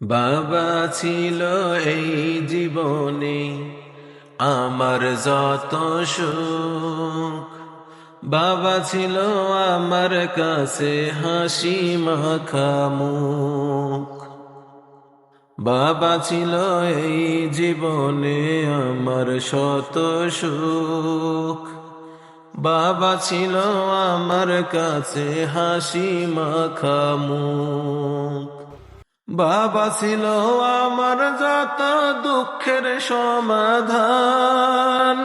বাবা ছিল এই জীবনে আমার যত সুখ। বাবা ছিল আমার কাছে হাসি মাখামুখ বাবা ছিল এই জীবনে আমার শত সুখ। বাবা ছিল আমার কাছে হাসি মাখামুখ বাবা ছিল আমার যত দুঃখের সমাধান।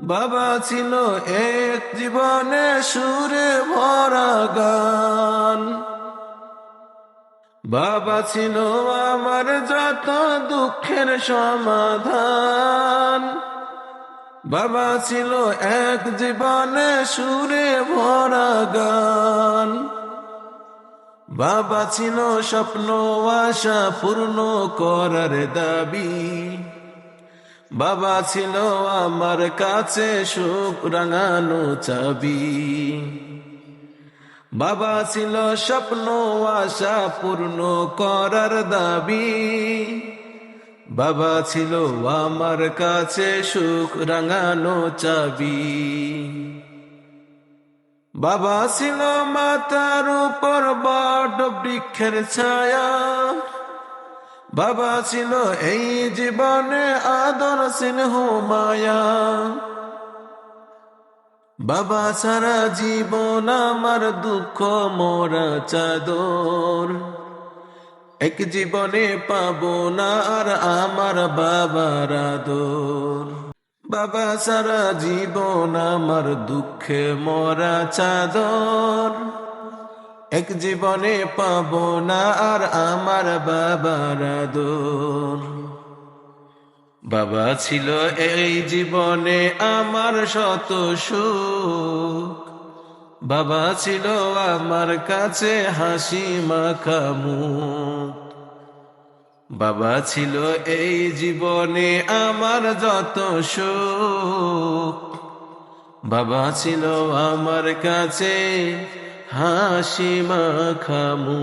বাবা ছিল এক জীবনে সুরে ভরা গান। বাবা ছিল আমার যত দুঃখের সমাধান। বাবা ছিল এক জীবনে সুরে ভরা গান। বাবা ছিল স্বপ্ন, আশা পূর্ণ করার দাবি। বাবা ছিল আমার কাছে সুখ রাঙানো চাবি। বাবা ছিল স্বপ্ন, আশা পূর্ণ করার দাবি। বাবা ছিল আমার কাছে সুখ রাঙানো চাবি। বাবা ছিল মাতার উপর বড বৃক্ষের ছায়া। বাবা ছিল এই জীবনে আদর স্নেহ মায়া। বাবা সারা জীবন আমার দুঃখ, মোরা চাদর। এক জীবনে পাবো না আর আমার বাবার আদর। বাবা সারা জীবন আমার দুঃখে মরা চাদর। এক জীবনে পাবো না আর আমার বাবার আদর। বাবা ছিল এই জীবনে আমার শত সুখ। বাবা ছিল আমার কাছে হাসি মাখামুখ বাবা ছিল এই জীবনে আমার যত সুখ। বাবা ছিল আমার কাছে হাসি মাখামু